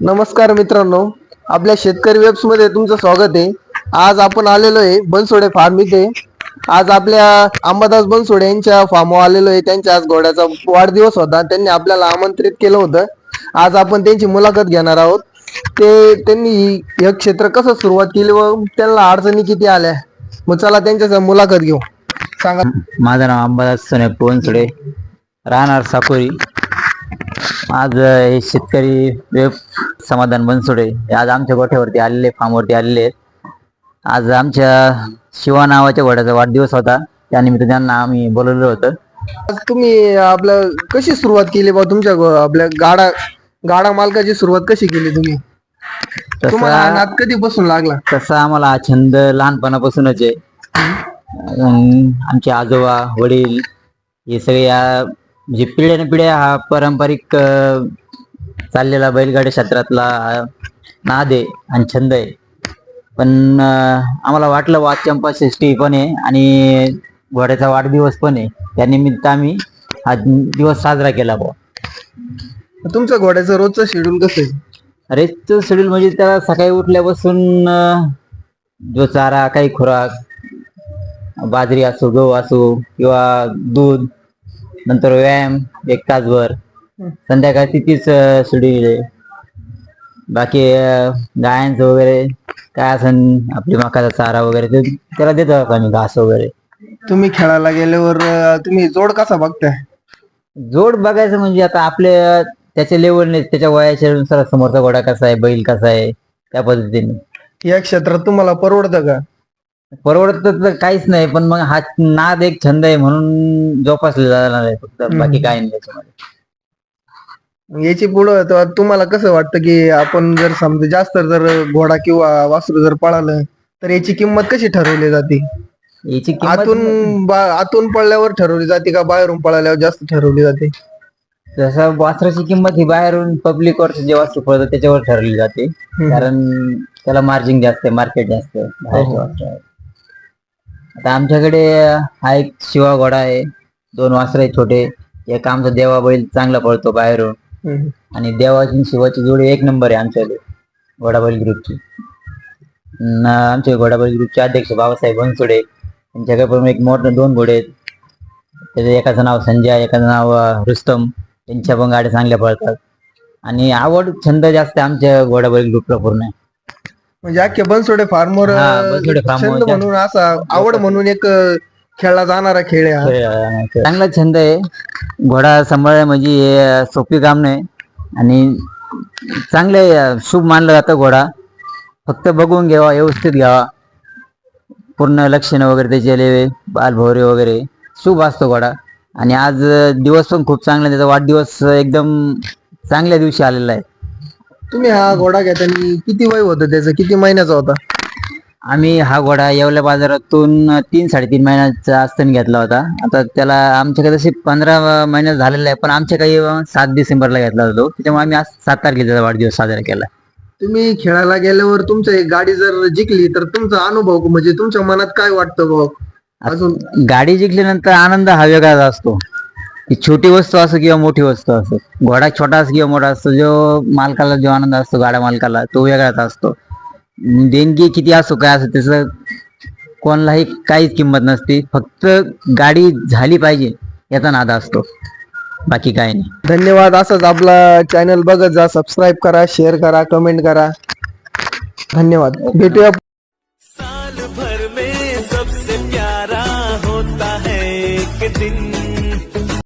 नमस्कार मित्रांनो आपल्या शेतकरी वेब्समध्ये तुमचं स्वागत आहे. आज आपण आलेलो आहे बनसोडे फार्म इथे. आज आपल्या अंबादास बनसोडे यांच्या फार्मवर आलेलो आहे. त्यांच्या आज घोड्याचा वाढदिवस होता. त्यांनी आपल्याला आमंत्रित केलं होतं. आज आपण त्यांची मुलाखत घेणार आहोत. ते त्यांनी हे क्षेत्र कसं सुरुवात केली व त्यांना अडचणी किती आल्या? मग चला त्यांच्या मुलाखत घेऊ. सांगा. माझं नाव अंबादास सोने पोनसडे राहणार साकोरी. आज हे शेतकरी वेब समाधान बनसोडे आज आमच्या गोठ्यावरती आलेले फार्मवरती आलेले आहेत. आज आमच्या शिवा नावाच्या घोड्याचा वाढदिवस होता. त्यानिमित्त त्यांना आम्ही बोलवलं होतं. आज तुम्ही आपलं कशी सुरुवात केली बा तुमच्या गो- आपल्या गाडा गाडा मालकाची सुरुवात कशी केली तुम्ही? तुम्हाला हा तसा नाद कधीपासून लागला? तसा आम्हाला हा छंद लहानपणापासूनच आहे. अं, आमचे आजोबा वडील हे सगळे या म्हणजे पिढ्याने पिढ्या हा पारंपरिक अं, चाललेला बैलगाडी क्षेत्रातला नाद आहे आणि छंद आहे पण आम्हाला वाटलं वाद चंपा षष्टी पण आहे आणि घोड्याचा वाढदिवस पण आहे. त्यानिमित्त आम्ही हा दिवस साजरा केला बुवा. तुमच्या घोड्याचं रोजचं शेड्यूल कसं आहे? रेसचं शेड्यूल म्हणजे त्याला सकाळी उठल्यापासून जो चारा काही खुराक बाजरी असो गहू असो किंवा दूध नंतर व्यायाम एक तासभर. संध्याकाळची तीच शेड्यूल आहे बाकी गायांचं वगैरे काय असन आपली मकाचा चारा वगैरे ते त्याला देतो आम्ही घास वगैरे? तुम्ही खेळायला गेल्यावर अं, तुम्ही जोड कसा बघताय? जोड बघायचं म्हणजे आता आपल्या त्याच्या लेवलने त्याच्या वयाच्या नुसार समोरचा घोडा कसा आहे बैल कसा आहे त्या पद्धतीने. या क्षेत्रात तुम्हाला परवडतं का? परवडत तर काहीच नाही पण मग हा नाद एक छंद आहे म्हणून जोपासला जाणार आहे फक्त बाकी काही नाही त्याच्यामध्ये. याची पुढं तेव्हा तुम्हाला कसं वाटतं की आपण जर समजा जास्त जर घोडा किंवा वासरू जर पळालं तर याची किंमत कशी ठरवली जाते? याची किंमत आतून बा- आतून पळल्यावर ठरवली जाते का बाहेरून पळाल्यावर जास्त ठरवली जाते? जसं वासराची किंमत ही बाहेरून पब्लिक वर जे वस्तू पडतं त्याच्यावर ठरवली जाते. कारण त्याला मार्जिन जास्त आहे मार्केट जास्त आहे बाहेरच्या वासरावर. आता आमच्याकडे हा एक शिवा घोडा आहे दोन वासर आहे छोटे. एक आमचा देवा बैल चांगला पळतो बाहेरून. आणि देवाची शिवाची जोडी एक नंबर आहे आमच्याकडे घोडाबैल ग्रुपची. आमचे घोडाबैल ग्रुपचे अध्यक्ष बाबासाहेब बनसोडे त्यांच्याकडे पण एक मोठं दोन घोडे आहेत. त्याचं एकाचं नाव संजय एकाचं नाव रुस्तम त्यांच्या पण गाड्या चांगल्या पळतात. आणि आवड छंद जास्त आमच्या घोडाबैल ग्रुपला पूर्ण आहे. म्हणजे अख्खे बनसोडे फार्मर हा, बनसोडे जास्त- म्हणून असा आवड म्हणून एक खेळला जाणारा खेळ आहे हा. चांगला छंद आहे. घोडा सांभाळ म्हणजे हे सोपी काम नाही. आणि चांगले शुभ मानलं जातं घोडा. फक्त बघून घ्यावा व्यवस्थित घ्यावा. पूर्ण लक्षणं वगैरे त्याचे बालभोवरे वगैरे. शुभ असतो घोडा. आणि आज दिवस पण खूप चांगला आहे. त्याचा वाढदिवस एकदम चांगल्या दिवशी आलेला आहे. तुम्ही हा घोडा घेताना किती वय होतं त्याचं? किती महिन्याचा होता? आम्ही हा घोडा येवल्या बाजारातून तीन साडेतीन महिन्याचा असताना घेतला होता. आता त्याला आमच्याकडे तसे पंधरा महिन्यात झालेला आहे पण आमच्या काही सात डिसेंबरला घेतला होता त्याच्यामुळे आम्ही आज सात तारखेचा वाढदिवस साजरा केला. तुम्ही खेळायला गेल्यावर तुमच्या एक गाडी जर जिंकली तर तुमचा अनुभव म्हणजे तुमच्या मनात काय वाटतं भाऊ? अजून गाडी जिंकल्यानंतर आनंद हा वेगळाच असतो. छोटी वस्तू असो किंवा मोठी वस्तू असो. घोडा छोटा असो किंवा मोठा असतो जो मालकाला जो आनंद असतो गाड्या मालकाला तो वेगळाच असतो. देणगी किती असो काय असो त्याचं कोणालाही काहीच किंमत नसते. फक्त गाडी झाली पाहिजे याचा नादा असतो. बाकी काही नाही. धन्यवाद. असंच आपला चॅनल बघत जा सबस्क्राईब करा शेअर करा कमेंट करा. धन्यवाद. भेटूया